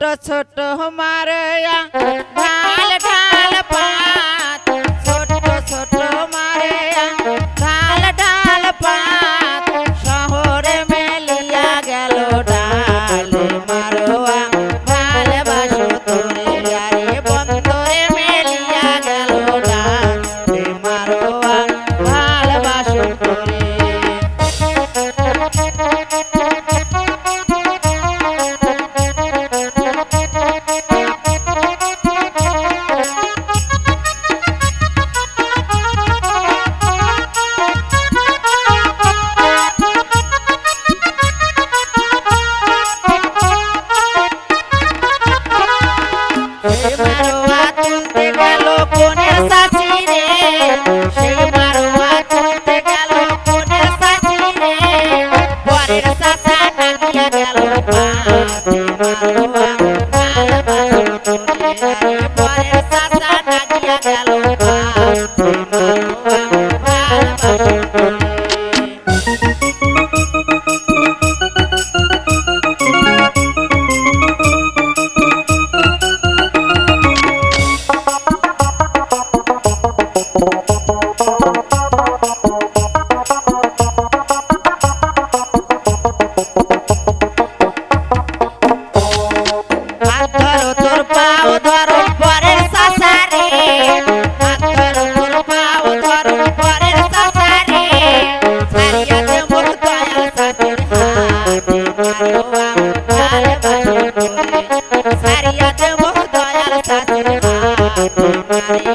ছোট ছোট মারয়া ঢাল ঢাল পাত মারোয়া চলতে গেল কোনের সাথী রে সেই মারোয়া চলতে গেল কোনের সাথী রে পরের সাথা টাঙিয়ে গেল পরের সাথা টাঙিয়ে গেল Thank you.